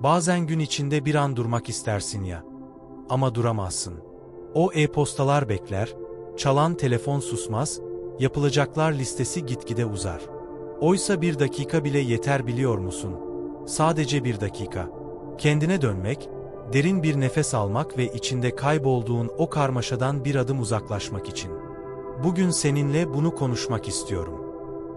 Bazen gün içinde bir an durmak istersin ya. Ama duramazsın. O e-postalar bekler, çalan telefon susmaz, yapılacaklar listesi gitgide uzar. Oysa bir dakika bile yeter biliyor musun? Sadece bir dakika. Kendine dönmek, derin bir nefes almak ve içinde kaybolduğun o karmaşadan bir adım uzaklaşmak için. Bugün seninle bunu konuşmak istiyorum.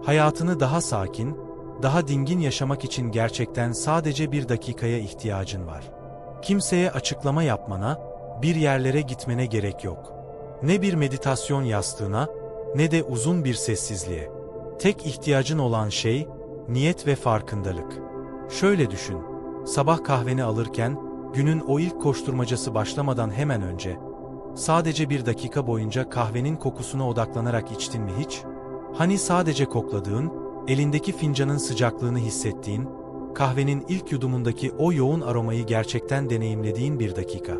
Hayatını daha sakin, daha dingin yaşamak için gerçekten sadece bir dakikaya ihtiyacın var. Kimseye açıklama yapmana, bir yerlere gitmene gerek yok. Ne bir meditasyon yastığına, ne de uzun bir sessizliğe. Tek ihtiyacın olan şey, niyet ve farkındalık. Şöyle düşün, sabah kahveni alırken, günün o ilk koşturmacası başlamadan hemen önce, sadece bir dakika boyunca kahvenin kokusuna odaklanarak içtin mi hiç? Hani sadece kokladığın, elindeki fincanın sıcaklığını hissettiğin, kahvenin ilk yudumundaki o yoğun aromayı gerçekten deneyimlediğin bir dakika.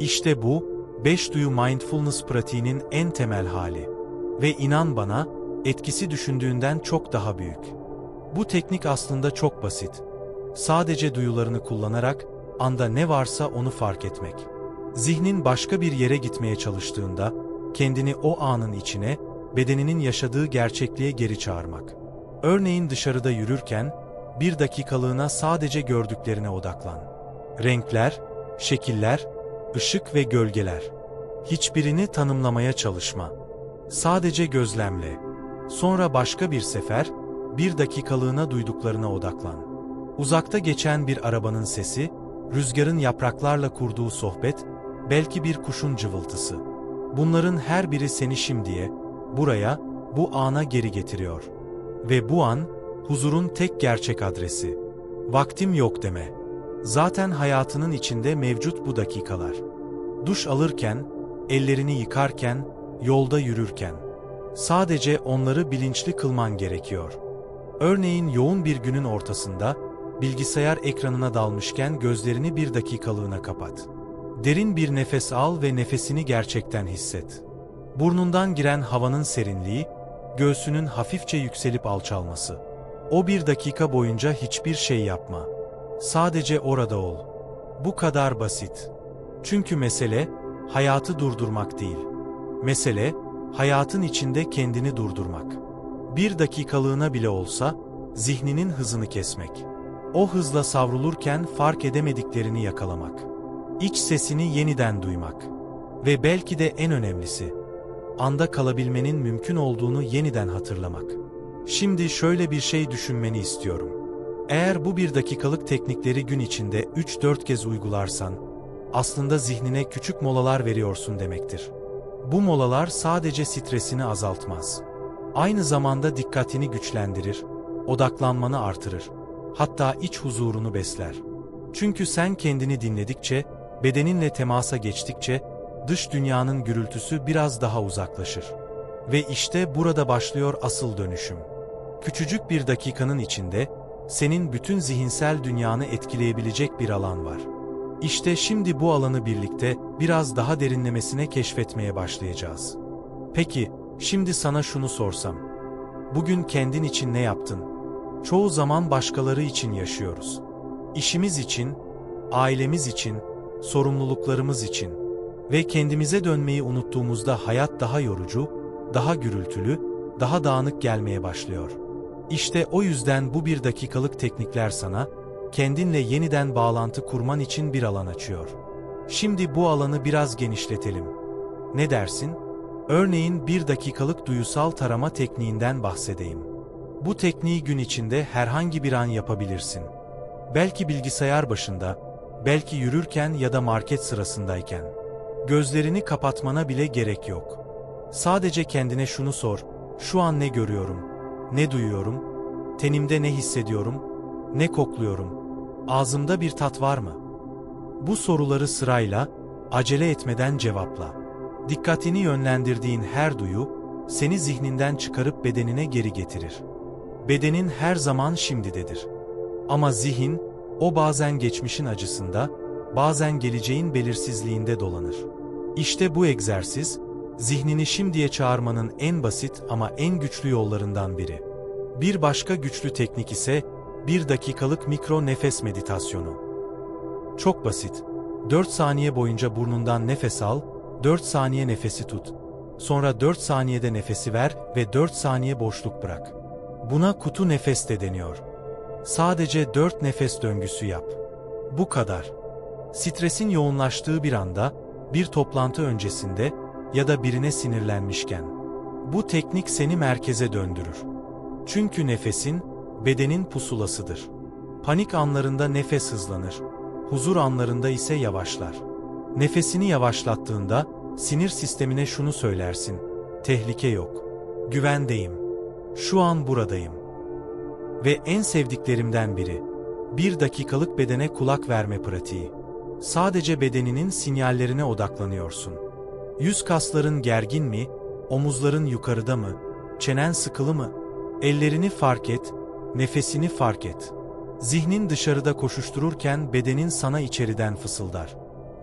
İşte bu, beş duyu mindfulness pratiğinin en temel hali. Ve inan bana, etkisi düşündüğünden çok daha büyük. Bu teknik aslında çok basit. Sadece duyularını kullanarak, anda ne varsa onu fark etmek. Zihnin başka bir yere gitmeye çalıştığında, kendini o anın içine, bedeninin yaşadığı gerçekliğe geri çağırmak. Örneğin dışarıda yürürken, bir dakikalığına sadece gördüklerine odaklan. Renkler, şekiller, ışık ve gölgeler. Hiçbirini tanımlamaya çalışma. Sadece gözlemle. Sonra başka bir sefer, bir dakikalığına duyduklarına odaklan. Uzakta geçen bir arabanın sesi, rüzgarın yapraklarla kurduğu sohbet, belki bir kuşun cıvıltısı. Bunların her biri seni şimdiye, buraya, bu ana geri getiriyor. Ve bu an, huzurun tek gerçek adresi. Vaktim yok deme. Zaten hayatının içinde mevcut bu dakikalar. Duş alırken, ellerini yıkarken, yolda yürürken. Sadece onları bilinçli kılman gerekiyor. Örneğin yoğun bir günün ortasında, bilgisayar ekranına dalmışken gözlerini bir dakikalığına kapat. Derin bir nefes al ve nefesini gerçekten hisset. Burnundan giren havanın serinliği, göğsünün hafifçe yükselip alçalması. O bir dakika boyunca hiçbir şey yapma. Sadece orada ol. Bu kadar basit. Çünkü mesele, hayatı durdurmak değil. Mesele, hayatın içinde kendini durdurmak. Bir dakikalığına bile olsa, zihninin hızını kesmek. O hızla savrulurken fark edemediklerini yakalamak. İç sesini yeniden duymak. Ve belki de en önemlisi, anda kalabilmenin mümkün olduğunu yeniden hatırlamak. Şimdi şöyle bir şey düşünmeni istiyorum. Eğer bu bir dakikalık teknikleri gün içinde 3-4 kez uygularsan, aslında zihnine küçük molalar veriyorsun demektir. Bu molalar sadece stresini azaltmaz. Aynı zamanda dikkatini güçlendirir, odaklanmanı artırır. Hatta iç huzurunu besler. Çünkü sen kendini dinledikçe, bedeninle temasa geçtikçe, dış dünyanın gürültüsü biraz daha uzaklaşır. Ve işte burada başlıyor asıl dönüşüm. Küçücük bir dakikanın içinde, senin bütün zihinsel dünyanı etkileyebilecek bir alan var. İşte şimdi bu alanı birlikte biraz daha derinlemesine keşfetmeye başlayacağız. Peki, şimdi sana şunu sorsam. Bugün kendin için ne yaptın? Çoğu zaman başkaları için yaşıyoruz. İşimiz için, ailemiz için, sorumluluklarımız için ve kendimize dönmeyi unuttuğumuzda hayat daha yorucu, daha gürültülü, daha dağınık gelmeye başlıyor. İşte o yüzden bu bir dakikalık teknikler sana, kendinle yeniden bağlantı kurman için bir alan açıyor. Şimdi bu alanı biraz genişletelim. Ne dersin? Örneğin bir dakikalık duyusal tarama tekniğinden bahsedeyim. Bu tekniği gün içinde herhangi bir an yapabilirsin. Belki bilgisayar başında, belki yürürken ya da market sırasındayken. Gözlerini kapatmana bile gerek yok. Sadece kendine şunu sor, şu an ne görüyorum, ne duyuyorum, tenimde ne hissediyorum, ne kokluyorum, ağzımda bir tat var mı? Bu soruları sırayla, acele etmeden cevapla. Dikkatini yönlendirdiğin her duyu, seni zihninden çıkarıp bedenine geri getirir. Bedenin her zaman şimdidedir. Ama zihin, o bazen geçmişin acısında, bazen geleceğin belirsizliğinde dolanır. İşte bu egzersiz, zihnini şimdiye çağırmanın en basit ama en güçlü yollarından biri. Bir başka güçlü teknik ise, bir dakikalık mikro nefes meditasyonu. Çok basit. 4 saniye boyunca burnundan nefes al, 4 saniye nefesi tut. Sonra 4 saniyede nefesi ver ve 4 saniye boşluk bırak. Buna kutu nefes de deniyor. Sadece 4 nefes döngüsü yap. Bu kadar. Stresin yoğunlaştığı bir anda, bir toplantı öncesinde ya da birine sinirlenmişken. Bu teknik seni merkeze döndürür. Çünkü nefesin, bedenin pusulasıdır. Panik anlarında nefes hızlanır. Huzur anlarında ise yavaşlar. Nefesini yavaşlattığında, sinir sistemine şunu söylersin. Tehlike yok. Güvendeyim. Şu an buradayım. Ve en sevdiklerimden biri. Bir dakikalık bedene kulak verme pratiği. Sadece bedeninin sinyallerine odaklanıyorsun. Yüz kasların gergin mi, omuzların yukarıda mı, çenen sıkılı mı? Ellerini fark et, nefesini fark et. Zihnin dışarıda koşuştururken bedenin sana içeriden fısıldar.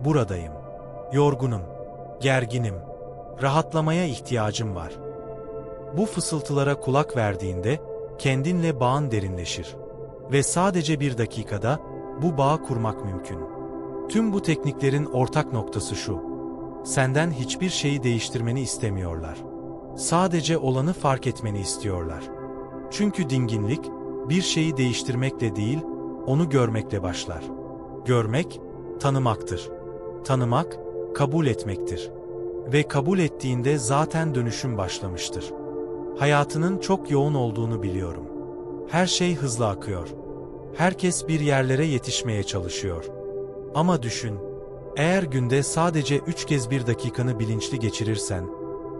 Buradayım. Yorgunum. Gerginim. Rahatlamaya ihtiyacım var. Bu fısıltılara kulak verdiğinde kendinle bağın derinleşir. Ve sadece bir dakikada bu bağı kurmak mümkün. Tüm bu tekniklerin ortak noktası şu. Senden hiçbir şeyi değiştirmeni istemiyorlar. Sadece olanı fark etmeni istiyorlar. Çünkü dinginlik, bir şeyi değiştirmekle değil, onu görmekle başlar. Görmek, tanımaktır. Tanımak, kabul etmektir. Ve kabul ettiğinde zaten dönüşüm başlamıştır. Hayatının çok yoğun olduğunu biliyorum. Her şey hızlı akıyor. Herkes bir yerlere yetişmeye çalışıyor. Ama düşün, eğer günde sadece 3 kez bir dakikanı bilinçli geçirirsen,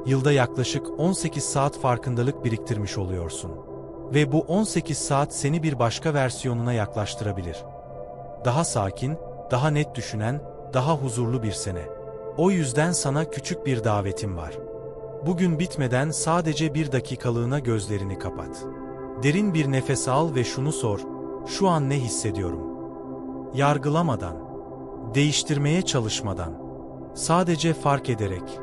yılda yaklaşık 18 saat farkındalık biriktirmiş oluyorsun. Ve bu 18 saat seni bir başka versiyonuna yaklaştırabilir. Daha sakin, daha net düşünen, daha huzurlu bir sene. O yüzden sana küçük bir davetim var. Bugün bitmeden sadece bir dakikalığına gözlerini kapat. Derin bir nefes al ve şunu sor, şu an ne hissediyorum? Yargılamadan, değiştirmeye çalışmadan, sadece fark ederek.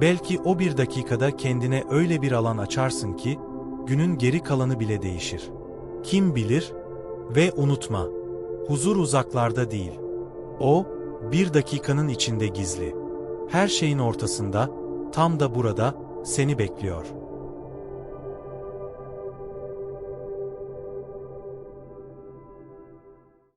Belki o bir dakikada kendine öyle bir alan açarsın ki, günün geri kalanı bile değişir. Kim bilir? Ve unutma, huzur uzaklarda değil. O, bir dakikanın içinde gizli. Her şeyin ortasında, tam da burada, seni bekliyor.''